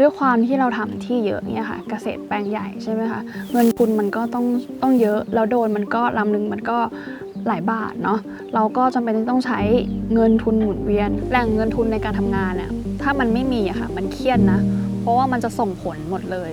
ด้วยความที่เราทำที่เยอะเนี่ยค่ะ เกษตรแปลงใหญ่ใช่ไหมคะเงินทุนมันก็ต้องต้องเยอะแล้วโดนมันก็ลำหนึ่งมันก็หลายบาทเนาะเราก็จำเป็นที่ต้องใช้เงินทุนหมุนเวียนแหล่งเงินทุนในการทำงานเนี่ยถ้ามันไม่มีอะค่ะ มันเครียดนะ เพราะว่ามันจะส่งผลหมดเลย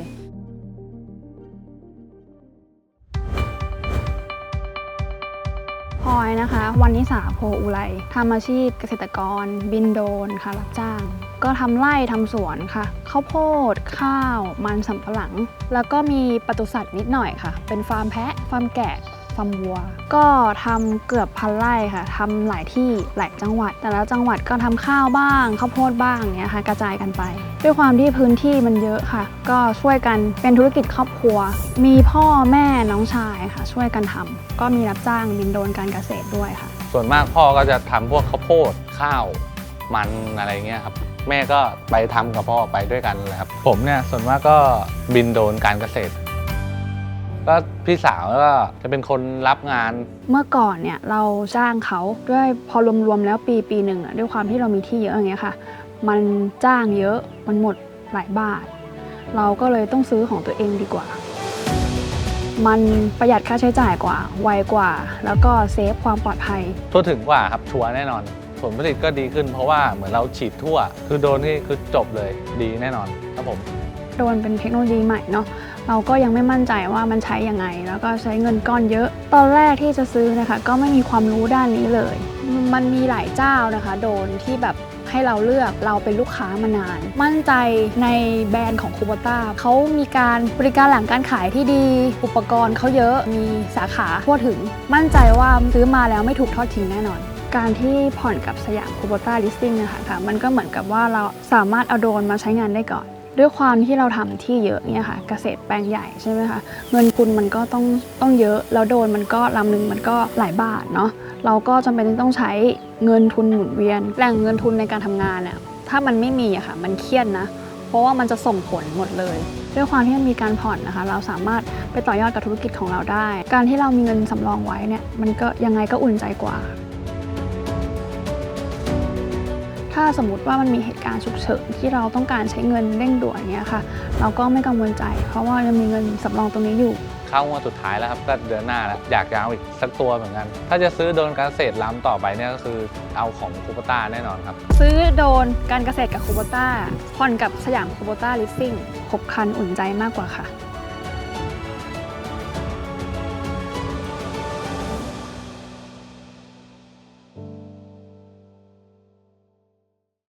พลอยนะคะ วันนิสาโพอุไรทำอาชีพเกษตรกร บินโดนค่ะรับจ้าง ก็ทำไร่ทำสวนค่ะข้าวโพด ข้าว มันสำปะหลัง แล้วก็มีปศุสัตว์นิดหน่อยค่ะ เป็นฟาร์มแพะ ฟาร์มแกะ ฟาร์มวัว ก็ทำเกือบพันไร่ค่ะทำหลายที่หลายจังหวัด แต่ละจังหวัดก็ทำข้าวบ้างข้าวโพดบ้างเนี้ยค่ะกระจายกันไป ด้วยความที่พื้นที่มันเยอะค่ะ ก็ช่วยกันเป็นธุรกิจครอบครัว มีพ่อแม่น้องชายค่ะ ช่วยกันทำก็มีรับจ้างบินโดรนการเกษตรด้วยค่ะ ส่วนมากพ่อก็จะทำพวกข้าวโพดข้าวมันอะไรเงี้ยครับแม่ก็ไปทำกับพ่อไปด้วยกันเลยครับผมเนี่ยส่วนมากก็บินโดรนการเกษตร ก็พี่สาวก็จะเป็นคนรับงาน เมื่อก่อนเนี่ยเราจ้างเขาด้วยพอรวมๆแล้วปีปีหนึ่งอะด้วยความที่เรามีที่เยอะอย่างเงี้ยค่ะ มันจ้างเยอะมันหมดหลายบาท เราก็เลยต้องซื้อของตัวเองดีกว่า มันประหยัดค่าใช้จ่ายกว่า ไวกว่า แล้วก็เซฟความปลอดภัย ทั่วถึงกว่าครับชัวร์แน่นอน ผลผลิตก็ดีขึ้นเพราะว่าเหมือนเราฉีดทั่ว คือโดนนี่คือจบเลยดีแน่นอนครับผม โดรนเป็นเทคโนโลยีใหม่เนาะเราก็ยังไม่มั่นใจว่ามันใช้ยังไง แล้วก็ใช้เงินก้อนเยอะ ตอนแรกที่จะซื้อนะคะ ก็ไม่มีความรู้ด้านนี้เลย มันมีหลายเจ้านะคะ โดนที่แบบให้เราเลือกเราเป็นลูกค้ามานาน มั่นใจในแบรนด์ของคูบต้าเขามีการบริการหลังการขายที่ดี อุปกรณ์เขาเยอะมีสาขาทั่วถึง มั่นใจว่าซื้อมาแล้วไม่ถูกทอดทิ้งแน่นอนการที่ผ่อนกับสยามคูโบต้าลิสซิ่งนะคะค่ะมันก็เหมือนกับว่าเราสามารถเอาโดรนมาใช้งานได้ก่อน ด้วยความที่เราทำที่เยอะเนี่ยค่ะเกษตรแปลงใหญ่ใช่ไหมคะเงินทุนมันก็ต้องต้องเยอะแล้วโดนมันก็ลำหนึ่งมันก็หลายบาทเนาะเราก็จำเป็นต้องใช้เงินทุนหมุนเวียนแหล่งเงินทุนในการทำงานเนี่ยถ้ามันไม่มีอะค่ะมันเครียดนะ เพราะว่ามันจะส่งผลหมดเลย ด้วยความที่มันมีการผ่อนนะคะ เราสามารถไปต่อยอดกับธุรกิจของเราได้ การที่เรามีเงินสำรองไว้เนี่ยมันก็ยังไงก็อุ่นใจกว่า ถ้าสมมติว่ามันมีเหตุการณ์ฉุกเฉินที่เราต้องการใช้เงินเร่งด่วนเนี่ยค่ะ เราก็ไม่กังวลใจ เพราะว่ายังมีเงินสำรองตรงนี้อยู่เข้างวดสุดท้ายแล้วครับก็เดือนหน้าแล้วอยากจะเอาอีกสักตัวเหมือนกัน ถ้าจะซื้อโดรนการเกษตรล้ำต่อไปเนี่ยก็คือเอาของคูปต้าแน่นอนครับ ซื้อโดรนการเกษตรกับคูโบต้าผ่อนกับสยามคูโบต้าลิสซิ่งครบครันอุ่นใจมากกว่าค่ะ